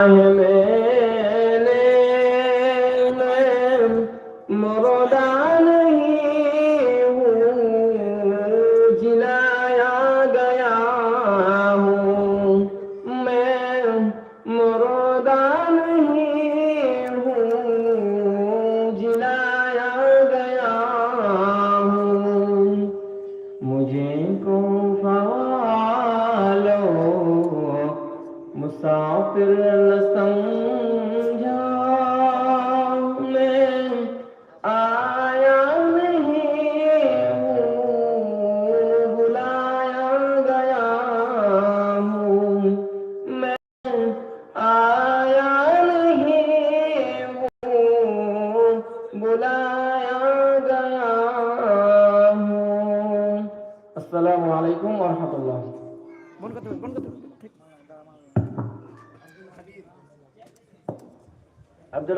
I am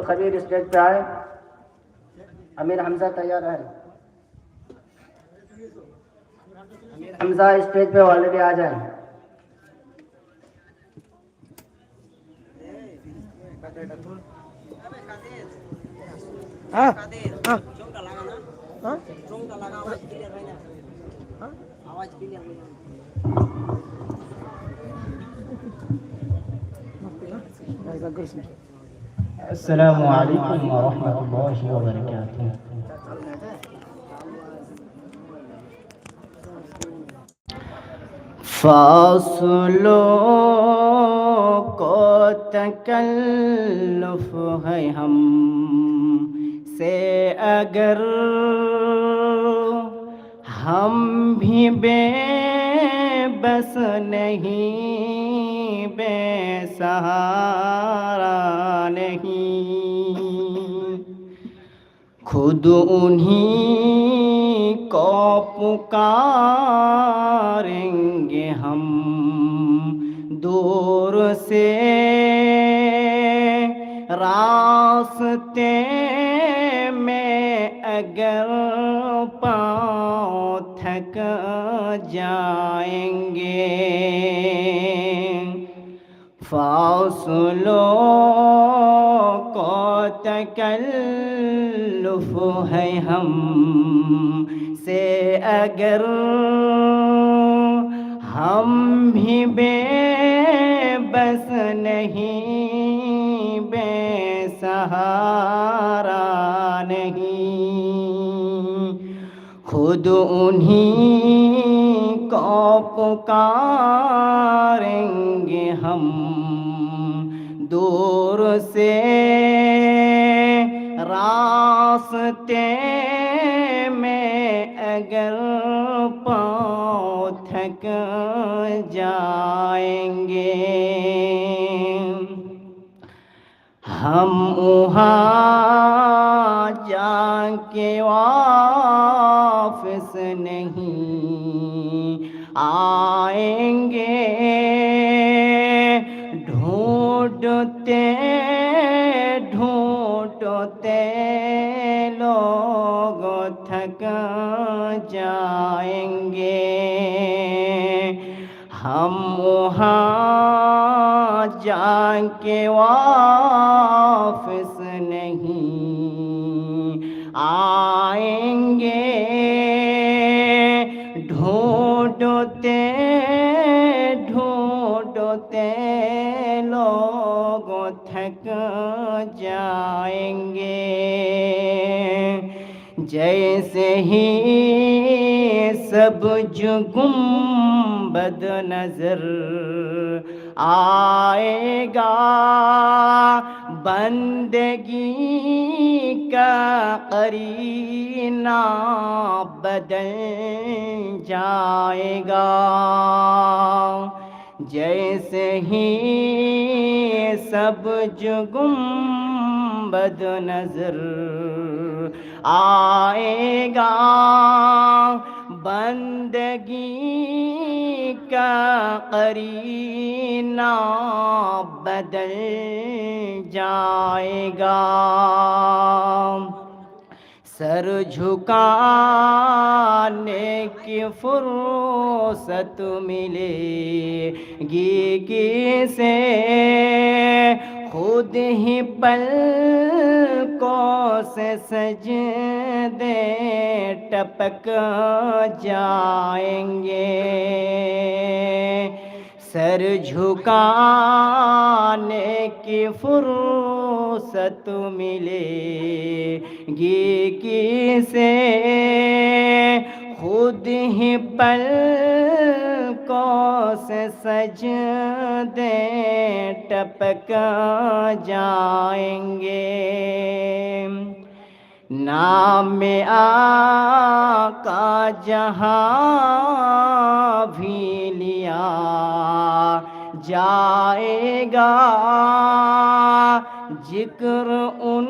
الخبیر اسٹیج پہ آئے امیر حمزہ تیار ہے امیر حمزہ اسٹیج پہ آلریڈی آ جائیں Gracias. السلام علیکم ورحمۃ اللہ وبرکاتہ فاصلوں کو تکلف ہے ہم سے اگر ہم بھی بے بس نہیں بے سہار خود انہیں کو پکاریں گے ہم دور سے۔ راستے میں اگر پاؤں تھک جائیں گے۔ فاصلوں کو تکل لطف ہیں ہم سے اگر ہم بھی بے بس نہیں، بے سہارا نہیں۔ خود انہیں کو پکاریں گے ہم، دور سے ہفتے میں اگر پاؤں تھک جائیں گے۔ ہم وہاں جا کے واپس نہیں آئیں گے۔ ڈھونڈتے जाएंगे हम वहाँ जाके वापस नहीं आएंगे ढूंढते ढूंढते लोग थक जाएंगे جیسے ہی سب جو بد نظر آئے گا، بندگی کا قرینہ بدل جائے گا۔ جیسے ہی سب جو بد نظر آئے گا بندگی کا قرینہ بدل جائے گا سر جھکانے کی فرصت ملے گی سے خود ہی پل کو سے سجدے ٹپک جائیں گے۔ سر جھکانے کی فرصت ملے گی کی سے خود ہی پل کو سے سجدے ٹپکا جائیں گے۔ نام آقا جہاں بھی لیا جائے گا، ذکر ان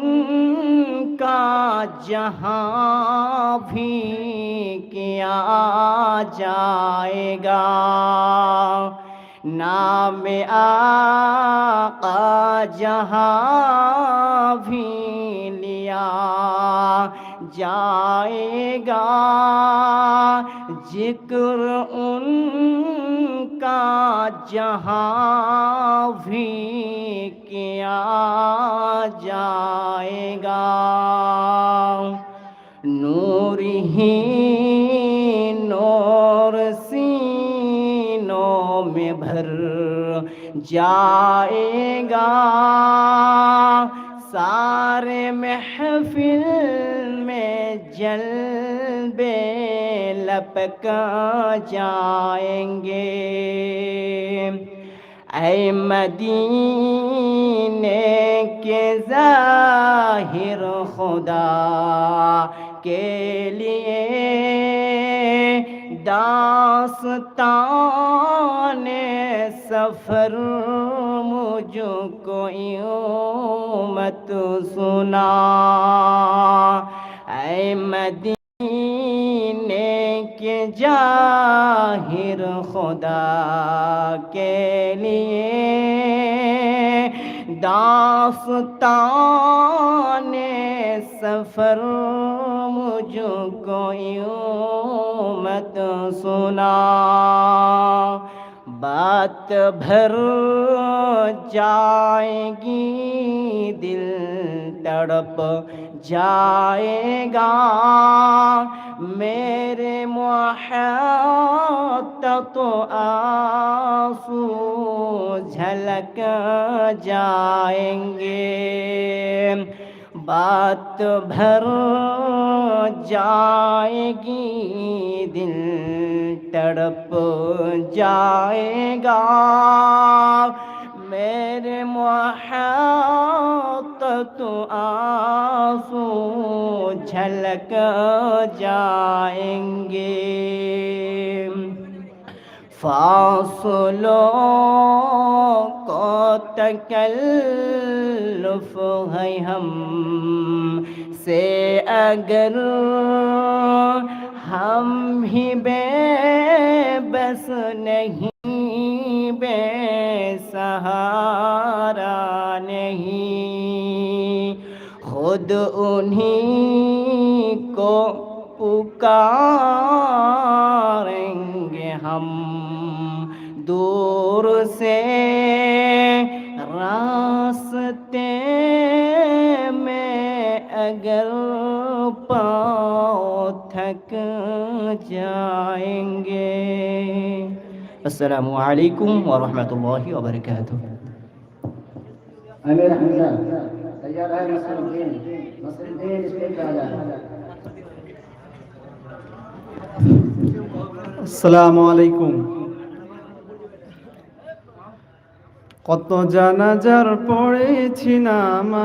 उनका जहाँ भी किया जाएगा नाम आका जहाँ भी लिया जाएगा जिक्र उनका जहाँ भी کیا جائے گا۔ نور ہی نور سینوں میں بھر جائے گا۔ سارے محفل میں جلبے لپکا جائیں گے۔ اے مدینہ سینے کے ظاہر خدا کے لیے داستان سفر مجھ کو یوں مت سنا۔ اے مدینہ کے جاہر خدا کے لیے دافتان سفر مجھ کو یوں مت سنا۔ بات بھر جائے گی دل تڑپ جائے گا۔ میرے محت تو آنسو جھلک جائیں گے۔ بات بھر جائے گی، دل تڑپ جائے گا۔ میرے محا تو آنسو جھلک جائیں گے فاصلوں کو تکلف ہے ہم سے اگر ہم ہی بے بس نہیں بے سہارا نہیں خود انہیں کو پکاریں گے ہم۔ دور سے راستے میں اگر پاؤں تھک جائیں گے۔ السلام علیکم ورحمۃ اللہ وبرکاتہ۔ तैयार है नसरुद्दीन नसरुद्दीन स्टेज पे आ जाए আসসালামু আলাইকুম কত জানাজার পড়েছি নামাজ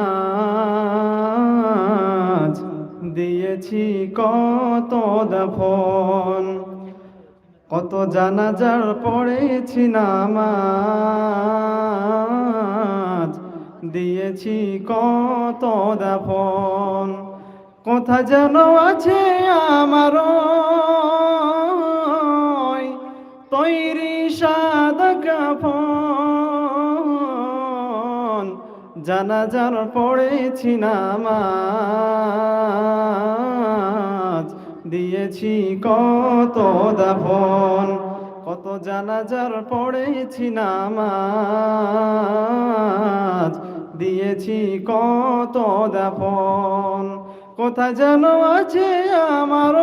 দিয়েছি কত দাফন কত জানাজার পড়েছি নামাজ দিয়েছি কত দাফন, কোথা যেন আছে আমার তৈরি সাদ কাফন। জানাজার পড়েছি নামাজ, দিয়েছি কত দাফন, কত জানাজার পড়েছি নামাজ। দিয়েছি কত দাফন, কোথা যেন আছে আমার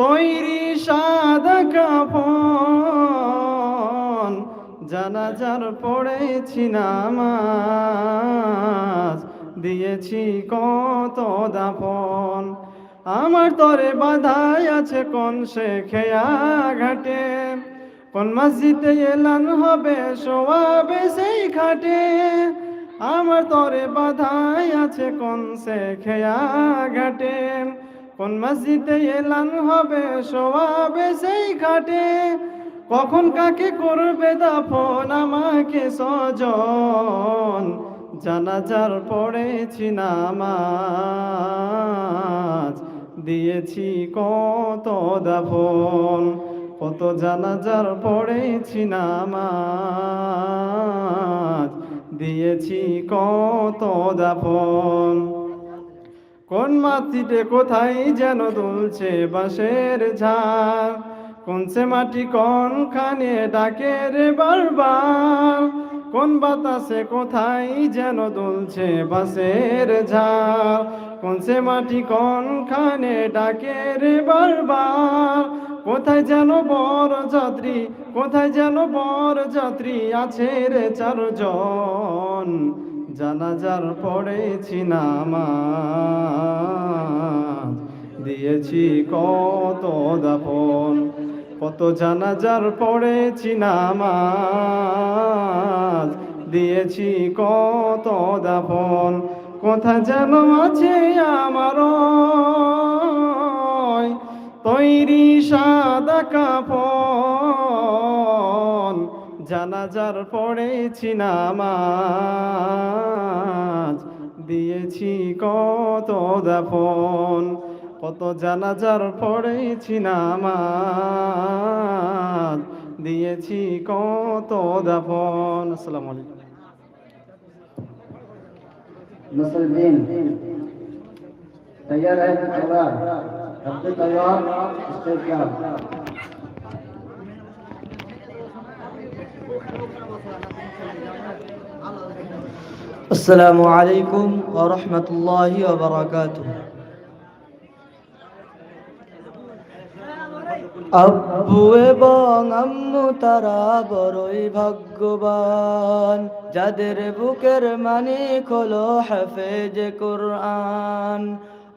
তৈরি সাদা কাপন জানাজার পড়েছি নামাজ, দিয়েছি কত দাফন। আমার তরে বাধাই আছে কোন সে খেয়া ঘাটে কোন মসজিদে এলান হবে শোয়াবে সেই খাটে আমার তরে বাধাই আছে কোন সে খেয়া ঘাটে। কোন মসজিদে এলান হবে শোয়াবে সেই খাটে কখন কাকে করবে দাফন, আমাকে সজন জানাজার পড়েছি নামাজ, দিয়েছি কত দাফন। কত জানাজার পড়েছি নামাজ দিয়েছি কত দাফন। কোন মাটিতে কোথায় যেন দুলছে বাঁশের ঝাড় কোন সে মাটি কোন খানে ডাকে রে বারবার? কোন বাতাসে কোথায় যেন দুলছে বাঁশের ঝাড় কোন সে মাটি কোন খানে ডাকে রে বারবার? কোথায় যেন বর যাত্রী, কোথায় যেন বর যাত্রী আছে রে চারজন? জানাজার পড়েছি নামাজ, দিয়েছি কত দাপন কত জানাজার পড়েছি নামাজ, দিয়েছি কত দাপন কোথা যেন আছে আমার তৈরি সাদা কাপন জানাজার পড়েছি নামাজ, দিয়েছি কত দাফন, কত জানাজার পড়েছি নামাজ, দিয়েছি কত দাফন। আসসালাম আলাইকুম। মুসলমান, তৈয়ার হ্যাঁ Hamdi Tayyar, State Camp. السلام عليكم ورحمة الله وبركاته আব্বু এবং আম্মু তারা বড়ই ভাগ্যবান যাদের বুকের মানিক হলো হাফেজ কোরআন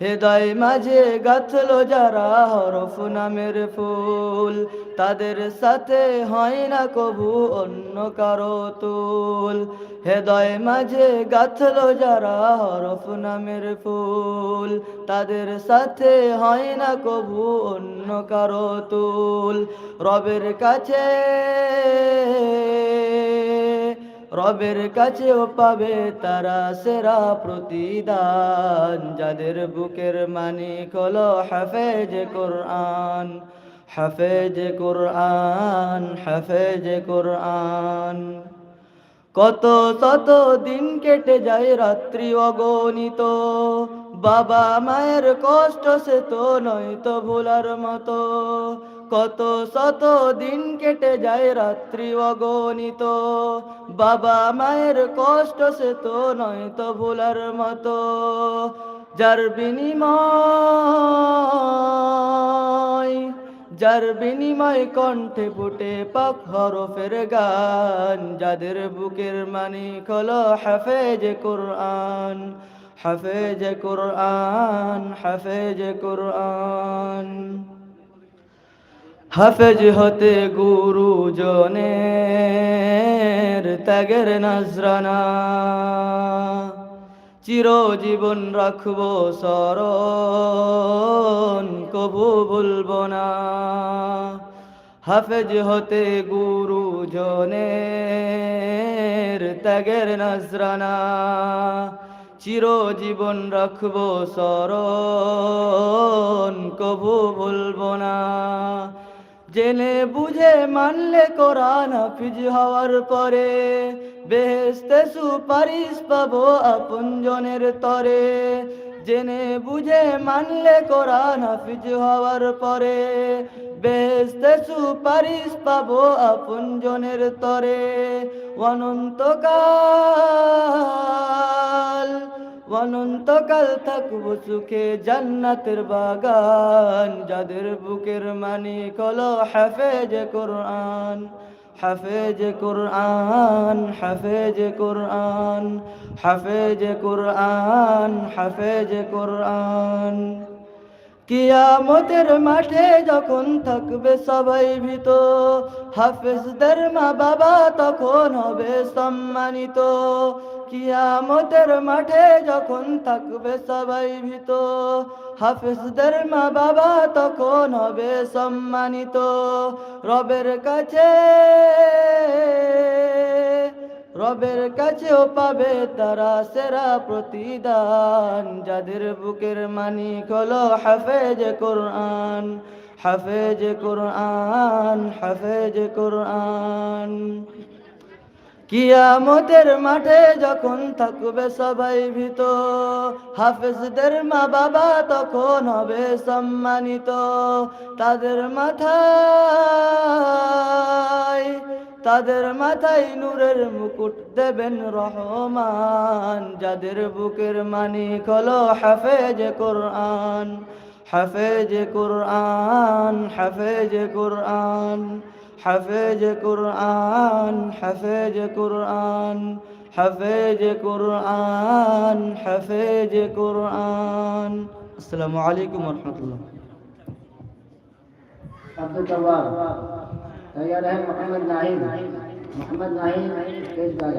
হৃদয় মাঝে গাথল যারা হরফ নামের ফুল, তাদের সাথে হয় না কবু অন্য কারও তুল। হৃদয় মাঝে গাথল যারা হরফ নামের ফুল, তাদের সাথে হয় না কবু অন্য কারও তুল। রবের কাছে রবের কাছেও পাবে তারা সেরা প্রতিদান। যাদের বুকের মানিক হলো হাফেজ কোরআন হাফেজ কোরআন হাফেজ কোরআন। কত শত দিন কেটে যায় রাত্রি অগণিত, বাবা মায়ের কষ্ট সে তো নয় তো ভোলার মতো। কত শত দিন কেটে যায় রাত্রি অগণিত। বাবা মায়ের কষ্ট সে তো নয় তো ভোলার মতো। যার বিনিময় যার বিনিময় কণ্ঠে ফুটে পাক হরফের গান, যাদের বুকের মানিক হলো হাফেজ কোরআন হাফেজ কোরআন হাফেজ কোরআন। হাফেজ হতে গুরুজনের ত্যাগের নজরানা। চিরজীবন রাখব স্মরণ, কবু ভুলব না। হাফেজ হতে গুরুজনের ত্যাগের নজরানা। চিরজীবন রাখব স্মরণ, কবু ভুলব না। জেনে বুঝে মানলে কোরআন হাফিজ হওয়ার পরে বেহেস্তে সুপারিশ পাবো আপনজনের তরে। জেনে বুঝে মানলে কোরআন হাফিজ হওয়ার পরে বেস্তে সুপারিশ পাবো আপন জনের তরে। অনন্তকাল অনন্তকাল থাকব সুখে জান্নাতের বাগান, যাদের বুকের মানিক হলো হাফেজ কোরআন হাফেজ কোরআন হাফেজ কোরআন হাফেজ কোরআন হাফেজ কোরআন। কিয়ামতের মাঠে যখন থাকবে সবাই ভীত, হাফেজদের মা বাবা তখন হবে সম্মানিত। কিয়ামতের মাঠে যখন থাকবে সবাই ভীত, হাফেজদের মা বাবা তখন হবে সম্মানিত। রবের কাছে, রবের কাছেও পাবে তারা সেরা প্রতিদান। যাদের বুকের মানিক হলো হাফেজ কোরআন হাফেজ কোরআন হাফেজ কোরআন। কিয়ামতের মাঠে যখন থাকবে সবাই ভীত, হাফেজদের মা বাবা তখন হবে সম্মানিত। তাদের মাথায় তাদের মাথায় নূরের মুকুট দেবেন রহমান, যাদের বুকের মানিক হলো হাফেজ কোরআন হাফেজ কোরআন হাফেজ কোরআন। حفيج قرآن حفيج قرآن حفيج قرآن حفيج قرآن. السلام عليكم ورحمة الله. عبد الجبار تيار محمد نعيم. محمد نعيم پیش کر